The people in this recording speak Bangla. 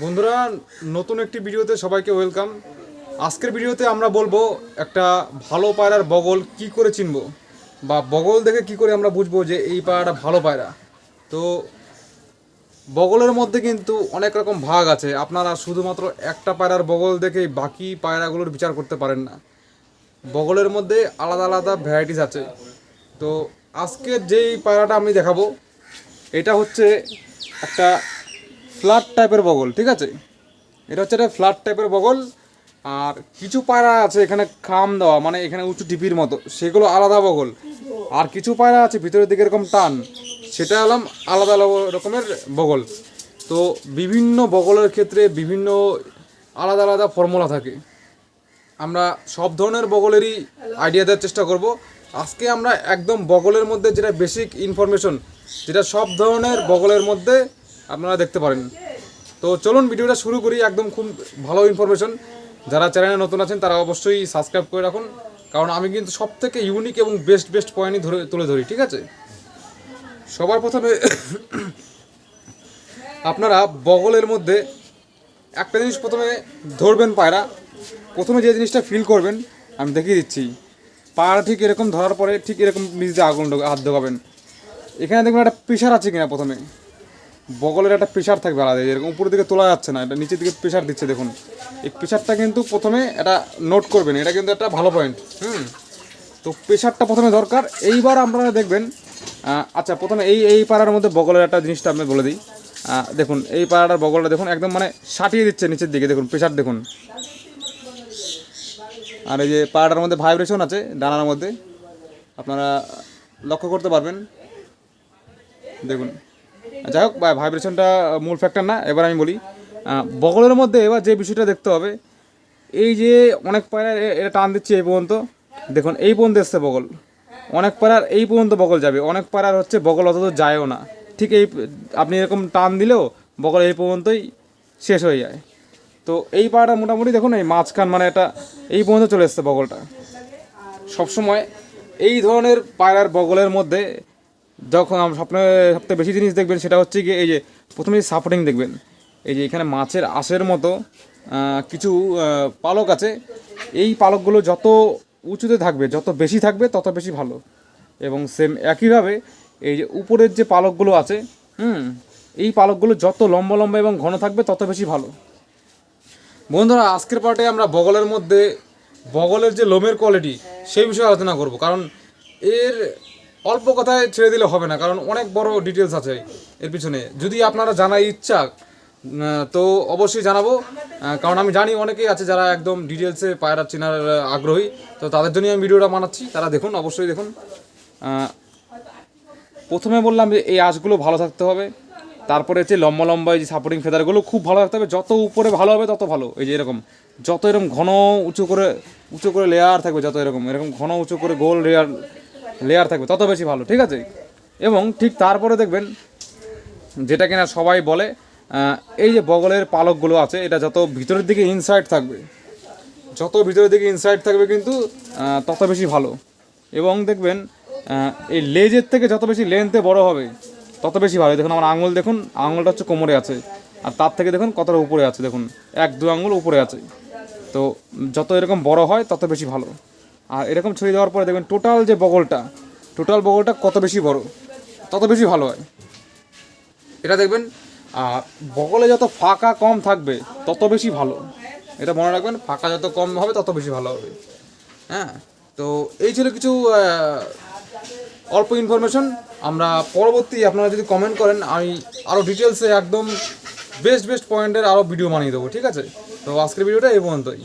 বন্ধুরা, নতুন একটি ভিডিওতে সবাইকে ওয়েলকাম। আজকের ভিডিওতে আমরা বলব একটা ভালো পায়রার বগল কি করে চিনবো? বা বগল দেখে কি করে আমরা বুঝব যে এই পায়রাটা ভালো পায়রা? তো বগলের মধ্যে কিন্তু অনেক রকম ভাগ আছে। আপনারা শুধুমাত্র একটা পায়রার বগল দেখেই বাকি পায়রাগুলোর বিচার করতে পারেন না। বগলের মধ্যে আলাদা আলাদা ভ্যারাইটিস আছে। তো আজকের যেই পায়রাটা আমি দেখাবো, এটা হচ্ছে একটা ফ্ল্যাট টাইপের বগল, ঠিক আছে? এটা হচ্ছে একটা ফ্ল্যাট টাইপের বগল, আর কিছু পায়রা আছে, এখানে খাম দেওয়া মানে এখানে উঁচু টিপির মতো, সেগুলো আলাদা বগল। আর কিছু পায়রা আছে, ভিতরের দিকে এরকম টান, সেটা হলাম আলাদা আলাদা রকমের বগল। তো বিভিন্ন বগলের ক্ষেত্রে বিভিন্ন আলাদা আলাদা ফর্মুলা থাকে। আমরা সব ধরনের বগলেরই আইডিয়া দেওয়ার চেষ্টা করব। আজকে আমরা একদম বগলের মধ্যে যেটা বেসিক ইনফরমেশন যেটা সব ধরনের বগলের মধ্যে আপনারা দেখতে পারেন। তো চলুন ভিডিওটা শুরু করি, একদম খুব ভালো ইনফরমেশন যারা চ্যানেলে নতুন আছেন, তারা অবশ্যই সাবস্ক্রাইব করে রাখুন। কারণ আমি কিন্তু সব থেকে ইউনিক এবং বেস্ট বেস্ট পয়েন্টই ধরে, তুলে ধরি, ঠিক আছে? সবার প্রথমে আপনারা বগলের মধ্যে একটা জিনিস প্রথমে ধরবেন পায়রা। প্রথমে যে জিনিসটা ফিল করবেন, আমি দেখিয়ে দিচ্ছি। পায়রা ঠিক এরকম ধরার পরে ঠিক এরকম নিজে আগুন হাত ঢোকাবেন। এখানে দেখবেন একটা প্রেশার আছে কিনা প্রথমে। বগলের একটা প্রেশার থাকবে আলাদা, এরকম উপরের দিকে তোলা যাচ্ছে না, এটা নিচের দিকে প্রেশার দিচ্ছে, দেখুন। এই প্রেশারটা কিন্তু প্রথমে এটা নোট করবেন, এটা কিন্তু একটা ভালো পয়েন্ট হুম? তো প্রেশারটা প্রথমে দরকার, এইবার আপনারা দেখবেন আচ্ছা প্রথমে এই এই পাড়ার মধ্যে বগলের একটা জিনিসটা আমি বলে দিই। দেখুন, এই পাড়াটার বগলটা দেখুন, একদম মানে সাটিয়ে দিচ্ছে নিচের দিকে, দেখুন প্রেশার দেখুন। আর এই যে পাড়াটার মধ্যে ভাইব্রেশন আছে, ডানার মধ্যে, আপনারা লক্ষ্য করতে পারবেন। দেখুন যাই হোক ভাইব্রেশনটা মূল ফ্যাক্টর না, এবার আমি বলি বগলের মধ্যে এবার যে বিষয়টা দেখতে হবে, এই যে অনেক পায়রা এটা টান দিচ্ছে এই পর্যন্ত, দেখুন, এই পর্যন্ত এসছে বগল। অনেক পায়রার এই পর্যন্ত বগল যাবে, অনেক পায়রার হচ্ছে বগল অত যায়ও না। ঠিক এই, আপনি এরকম টান দিলেও বগল এই পর্যন্তই শেষ হয়ে যায়। তো এই পায়রাটা মোটামুটি দেখুন, এই মাঝখান মানে এটা, এই পর্যন্ত চলে এসছে বগলটা। সবসময় এই ধরনের পায়রার বগলের মধ্যে যখন স্বপ্নে সবথেকে বেশি জিনিস দেখবেন সেটা হচ্ছে গিয়ে এই যে প্রথমে সাপোর্টিং দেখবেন, এই যে এখানে মাছের আশের মতো কিছু পালক আছে। এই পালকগুলো যত উঁচুতে থাকবে, যত বেশি থাকবে, তত বেশি ভালো। এবং সেম একইভাবে এই যে উপরের যে পালকগুলো আছে, হুম, এই পালকগুলো যত লম্বা লম্বা এবং ঘন থাকবে, তত বেশি ভালো। বন্ধুরা, আজকের পার্টে আমরা বগলের মধ্যে, বগলের যে লোমের কোয়ালিটি সেই বিষয়ে আলোচনা করব। কারণ এর অল্প কথায় ছেড়ে দিলে হবে না, কারণ অনেক বড় ডিটেলস আছে এর পিছনে। যদি আপনারা জানার ইচ্ছা তো অবশ্যই জানাব। কারণ আমি জানি অনেকেই আছে যারা একদম ডিটেলসে পায়রা চেনার আগ্রহী, তো তাদের জন্যই আমি ভিডিওটা বানাচ্ছি, তারা দেখুন, অবশ্যই দেখুন। প্রথমে বললাম যে এই আঁশগুলো ভালো থাকতে হবে, তারপরে হচ্ছে লম্বা লম্বা এই যে সাপোর্টিং ফেদারগুলো খুব ভালো থাকতে হবে, যত উপরে ভালো হবে তত ভালো, এই যে এরকম। যত এরকম ঘন উঁচু করে উঁচু করে লেয়ার থাকবে, যত এরকম এরকম ঘন উঁচু করে গোল লেয়ার লেয়ার থাকবে, তত বেশি ভালো, ঠিক আছে? এবং ঠিক তারপরে দেখবেন, যেটা কিনা সবাই বলে এই যে বগলের পালকগুলো আছে, এটা যত ভিতরের দিকে ইনসাইড থাকবে, যত ভিতরের দিকে ইনসাইড থাকবে কিন্তু তত বেশি ভালো। এবং দেখবেন এই লেজের থেকে যত বেশি লেন্থে বড় হবে, তত বেশি ভালো। দেখুন আমার আঙুল, দেখুন, আঙুলটা হচ্ছে কোমরে আছে, আর তার থেকে দেখুন কতটা উপরে আছে, দেখুন, এক, দু আঙুল উপরে আছে। তো যত এরকম বড় হয়, তত বেশি ভালো। আর এরকম ছড়িয়ে দেওয়ার পরে দেখবেন টোটাল যে বগলটা টোটাল বগলটা কত বেশি বড়, তত বেশি ভালো হয়। এটা দেখবেন বগলে যত ফাঁকা কম থাকবে, তত বেশি ভালো। এটা মনে রাখবেন, ফাঁকা যত কম হবে, তত বেশি ভালো হবে। হ্যাঁ? তো এই ছিল কিছু অল্প ইনফরমেশন আমরা পরবর্তী আপনারা যদি কমেন্ট করেন, আমি আরও ডিটেলসে একদম বেস্ট বেস্ট পয়েন্টের আরও ভিডিও বানিয়ে দেবো, ঠিক আছে? তো আজকের ভিডিওটা এই পর্যন্তই।